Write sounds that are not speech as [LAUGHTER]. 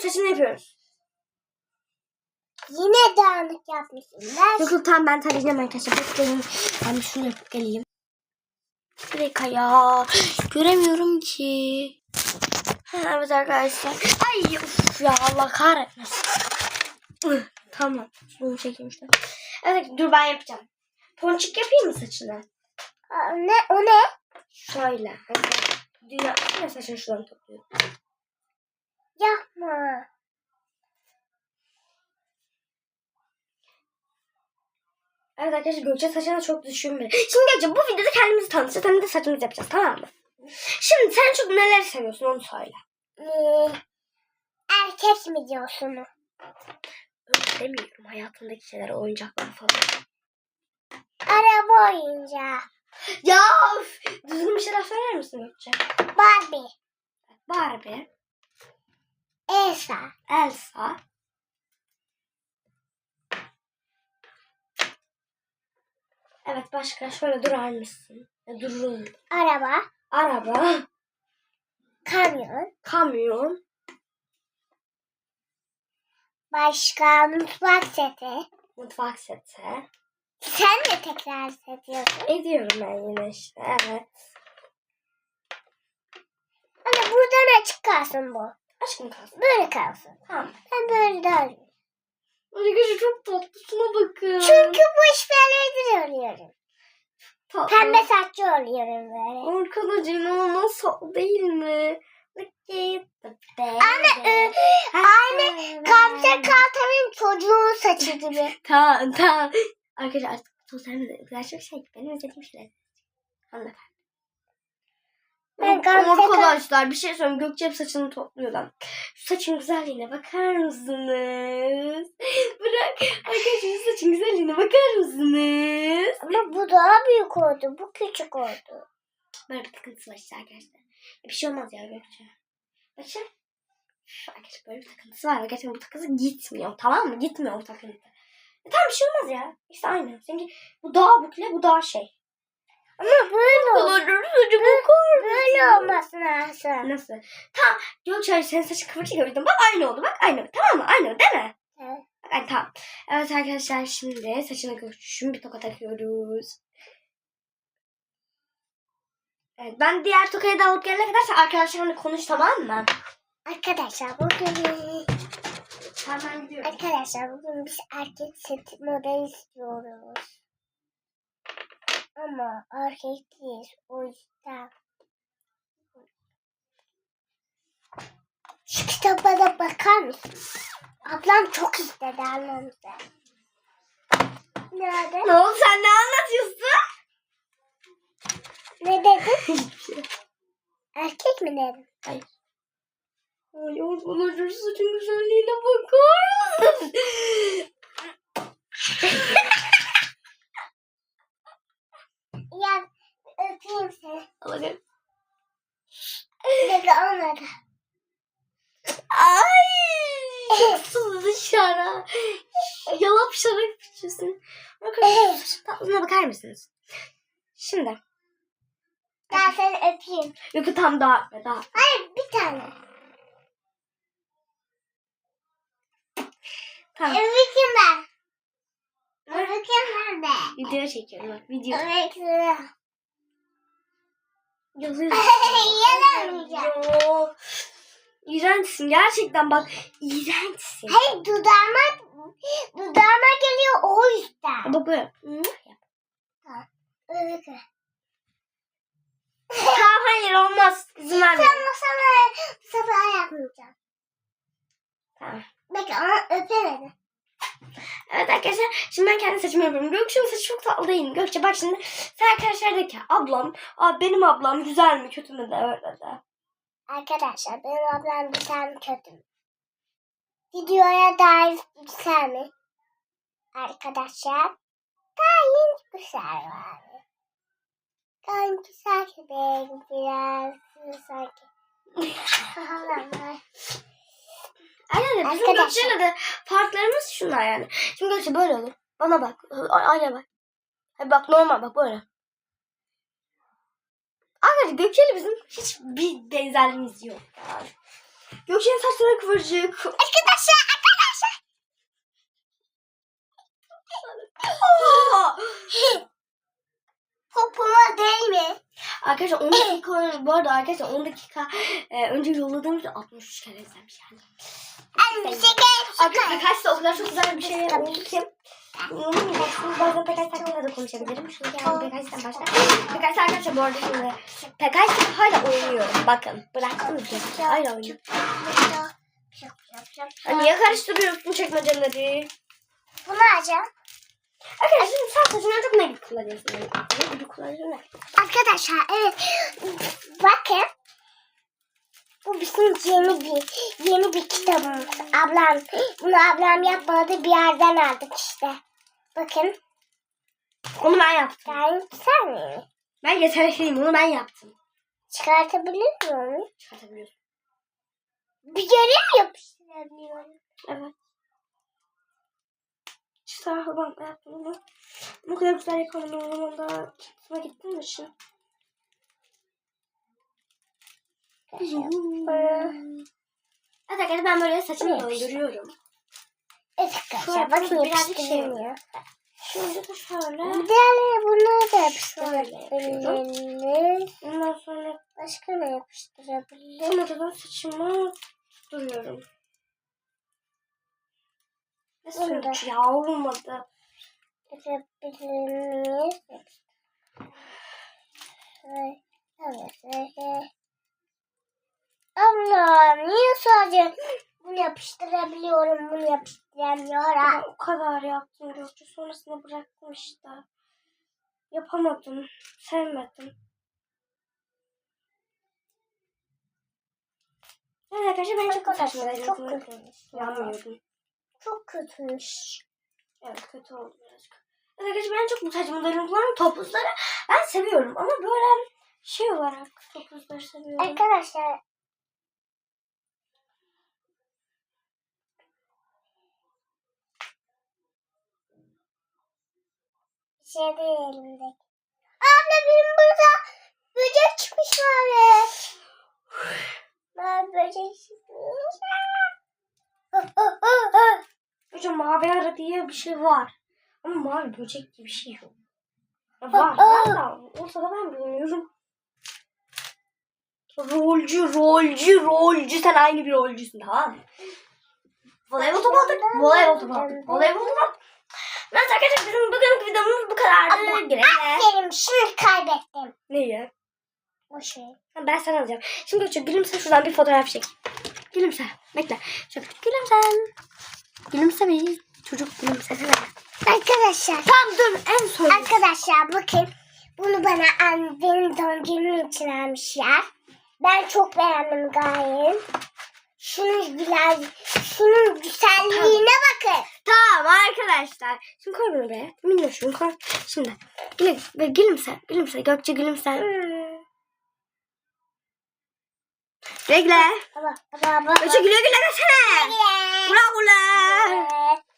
saçını yapıyoruz. Yine dağınık yapmışsın. Ver. Yok yok tamam ben tarayacağım arkadaşlar. Bekleyin. Ben şunu yapıp geleyim. Dakika ya. Göremiyorum ki. Evet arkadaşlar. Ay uf ya Allah kahretmesin. Tamam. Bunu çekeyim. Evet dur ben yapacağım. Ponçik yapayım mı saçını? Aa, ne? O ne? Şöyle. Hani dün yaptım ya saçını şuradan topluyorum. Yapma. Evet arkadaşlar Gökçe saçına çok düşünme. Şimdi Gökçe bu videoda kendimizi tanıtacağız. Hem de saçımızı yapacağız tamam mı? Şimdi sen çok neler seviyorsun onu söyle. Ee, erkek mi diyorsun? Öyle demiyorum. Hayatındaki şeyler, oyuncaklar falan. Araba oyuncağı. Ya üf, düzgün bir şeyler söyler misin Gökçe? Barbie. Barbie, Elsa. Elsa, Evet başka şöyle durar mısın? Ya, Dururum. Araba. Araba, Kamyon. kamyon, Başka mutfak seti. mutfak seti. Sen de tekrar ediyorsun. Ediyorum ben yine işte evet. Ama buradan açık kalsın bu. Aşkım kalsın. Böyle kalsın. Tamam. Ben böyle daha. Arkadaşlar çok tatlı. Şuna bakın. Çünkü bu işlerle oluyorum. tatlı. Pembe saçlı oluyorum böyle. Arkadaşlar inanılmaz değil mi? Anne, e, Aynı Gamze Kartal'ın çocuğun saçı gibi. [LAUGHS] Tamam tamam. Arkadaşlar artık sosyal medyada çok şey benim izlediğim şeyler. Hanımefendi. Ben Arkadaşlar bir şey söyleyeyim. Gökçe hep saçını topluyor lan. Saçın güzelliğine bakar mısınız? [LAUGHS] Bırak. Arkadaşlar saçın güzelliğine bakar mısınız? Ama bu daha büyük oldu. Bu küçük oldu. Böyle bir takıntısı var işte arkadaşlar. Bir şey olmaz ya Gökçe. Bakın. Arkadaşlar böyle bir takıntısı var. Gerçekten bu takıntısı gitmiyor. Tamam mı? Gitmiyor o takıntı. E tamam bir şey olmaz ya. İşte aynı. Çünkü bu daha bukle bu daha şey. Ama böyle Böyle olması lazım. Nasıl? Tamam. Gökçe senin saçın kıvırcık yüzden. Bak aynı oldu. Bak aynı. Tamam mı? Aynı değil mi? Evet. Bak, aynı, tamam. Evet arkadaşlar şimdi saçına Gökçe'şün bir toka takıyoruz. Evet, ben diğer tokayı da alıp gelene kadar arkadaşlarımla konuş tamam mı? Arkadaşlar bugün Tamam ben gidiyorum. Arkadaşlar bugün biz erkek set model istiyoruz. Ama erkek değiliz o yüzden. Bakar mısın? Ablam çok istedi anlamda. Nerede? Ne oldu sen ne anlatıyorsun? Ne dedin? [LAUGHS] Şey. Erkek mi dedin? Hayır. Ay arkadaşlar saçın güzelliğine bakar mısın? Ya öpeyim seni. Bir dakika olmadı. Ay! Su dışarı. Yalap şarap içiyorsun. Tatlılığına bakar mısınız? Şimdi. Ben seni öpeyim. Yok tam daha öpme daha. Hayır bir tane. Tamam. Öpeyim ben. Öpeyim ben de. Video çekiyorum bak video. Öpeyim. Yazıyorsun. [LAUGHS] Yalamayacağım. İğrençsin gerçekten bak. İğrençsin. Hayır dudağıma, dudağıma geliyor o yüzden. Bak böyle. Öyle. Tamam hayır olmaz. İzin verme. Sana sana bu sefer yapmayacağım. Tamam. Bekle ama öpemedi. Evet arkadaşlar şimdi ben kendi saçımı yapıyorum. Gökçe'nin saçı çok tatlı değil mi? Gökçe bak şimdi sen arkadaşlar de ki ablam, abi benim ablam güzel mi kötü mü de öyle de. Arkadaşlar benim ablam güzel mi kötü? Videoya dair güzel mi? Arkadaşlar gayet güzel var. Gayet güzel gibi biraz sanki. Aynen bizim. Gökçe'yle de farklarımız şunlar yani. Şimdi Gökçe böyle olur. Bana bak. Ay- Aynen bak. Hadi bak normal bak böyle. Arkadaşlar Gökçe'yle bizim hiçbir benzerliğimiz yok. Yani. Gökçe'nin saçları kıvırcık. Arkadaşlar arkadaşlar. Popoma değil mi? arkadaşlar 10 [COUGHS] dakika bu arada arkadaşlar 10 dakika e, önce yolladığımız 63 kere izlenmiş yani. Şey. Arkadaşlar kaç da o kadar çok güzel bir şey oldu ki. İnanamayacaksınız. Bazen Pekaş hakkında da konuşabilirim. Şimdi yani Pekaş'tan başla. Pekaş arkadaşlar bu arada şimdi. Pekaş hala oynuyorum. Bakın. Bıraktım ki. Hala oynuyorum. Ya niye karıştırıyorsun çekmeceleri? Bunu alacağım. Arkadaşlar şimdi sen saçını çok ne kullanıyorsun? Ne gibi kullanıyorsun? Arkadaşlar evet. Bakın. Bu bizim yeni bir yeni bir kitabımız. Ablam bunu ablam yapmadı bir yerden aldık işte. Bakın. Onu ben yaptım. Yani sen mi? Ben yetenekliyim. Onu ben yaptım. Çıkartabilir miyim onu? Çıkartabiliyorsun. Bir yere mi yapıştırabiliyorum? Evet. İşte ben yaptım bunu. Bu kadar güzel yapamadım. O zaman da çıktıma gittim de şimdi. Evet arkadaşlar ben böyle saçımı Evet. döndürüyorum. Evet arkadaşlar bakın birazcık şey. Şimdi de şöyle. Diğerleri bunları da yapıştırabiliriz. Ondan sonra Başka ne yapıştırabiliriz? sonradan saçımı duruyorum. Ne Bunu da. sürücü ya olmadı. Yapabiliriz. Evet. Allah niye sadece yapıştırabiliyorum bunu yapıştıramıyorum. O kadar yaptım Gökçe. Sonrasında bıraktım işte. Yapamadım. Sevmedim. Evet arkadaşlar ben çok saçma çok kötüymüş. Çok kötüymüş. Evet kötü oldu birazcık. Evet arkadaşlar ben çok bu saçmalarını kullanıyorum. Topuzları ben seviyorum ama böyle şey olarak topuzları seviyorum. Arkadaşlar şey değil elimdeki. Abla benim burada böcek çıkmış mavi. Mavi böcek çıkmış. Hocam mavi ara diye bir şey var. Ama mavi böcek diye bir şey yok. Ya var, var da ortada ben bilmiyorum. Rolcü, rolcü, rolcü. Sen aynı bir rolcüsün tamam mı? Voleybol topu aldık. Voleybol topu aldık. Voleybol topu. Neyse arkadaşlar bizim bugünkü videomuz bu kadardı. Güle güle. Aferin şimdi kaybettim. Neyi? O şey. Ha, Ben sana alacağım. Şimdi Gökçe gülümse şuradan bir fotoğraf çek. Gülümse. Bekle. Şöyle gülümse. Gülümse bir çocuk gülümsesene. Arkadaşlar. Tamam dur en son. Arkadaşlar bakın. Bunu bana an- benim doğum için almışlar. Ben çok beğendim gayet. Şunun güzel, şunun güzelliğine bakın. Arkadaşlar. Şimdi koy bunu buraya. Minnoşum koy. Şimdi. Güle, ve gülümse. Gülümse. Gökçe gülümse. Güle güle. Baba, baba, baba. Gökçe güle güle desene. Güle. Güle.